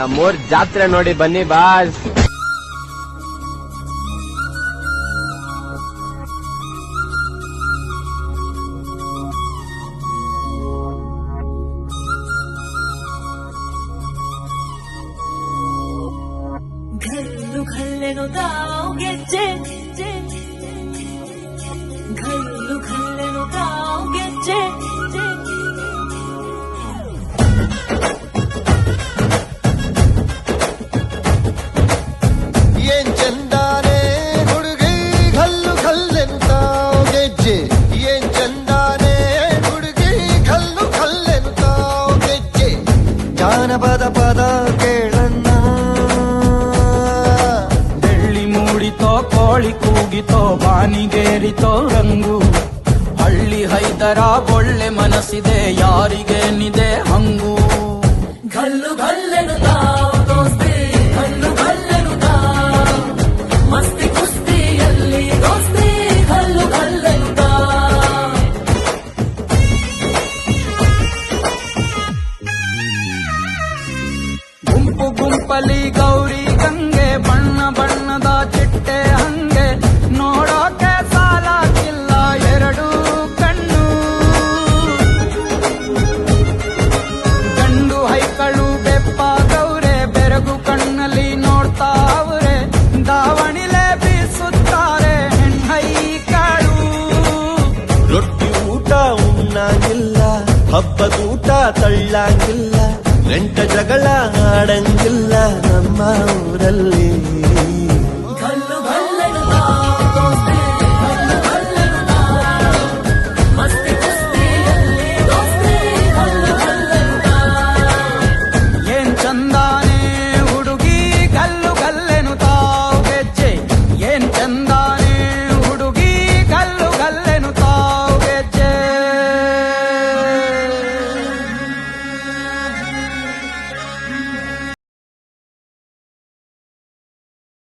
ನಮ್ಮೂರ್ ಜಾತ್ರೆ ನೋಡಿ ಬನ್ನಿ ಬಾಸ್ घल्लू घल्लेनो दाव ಗೆಜ್ಜೆ घल्लू ಜಾನಪದ ಪದ ಕೇಳನ್ನ ಬೆಳ್ಳಿ ಮೂಡಿತೋ, ಕೋಳಿ ಕೂಗಿತೋ, ಬಾನಿಗೇರಿತೋ, ರಂಗು. ಹಳ್ಳಿ ಹೈದರ ಒಳ್ಳೆ ಮನಸ್ಸಿದೆ, ಯಾರಿಗೇನಿದೆ ಹಂಗು. ಗುಂಪು ಗುಂಪಲಿ ಗೌರಿ ಗಂಗೆ, ಬಣ್ಣ ಬಣ್ಣದ ಚಿಟ್ಟೆ ಹಂಗೆ. ನೋಡೋಕೆ ಸಾಲಾಗಿಲ್ಲ ಎರಡು ಕಣ್ಣು. ಗಂಡು ಹೈಕಳು ಬೆಪ್ಪ ಗೌರೆ, ಬೆರಗು ಕಣ್ಣಲ್ಲಿ ನೋಡ್ತಾವ್ರೆ ದಾವಣಿಲೆ ಬೀಸುತ್ತಾರೆ ಹೆಣ್ಣೈಕಳು. ರೊಟ್ಟಿ ಊಟ ಉಣ್ಣಾಗಿಲ್ಲ, ಹಬ್ಬದ ಊಟ ತಳ್ಳಂಗಿಲ್ಲ. ಗಂಟ ಜಗಳ ಆಡಂಗಿಲ್ಲ ನಮ್ಮ ಊರಲ್ಲಿ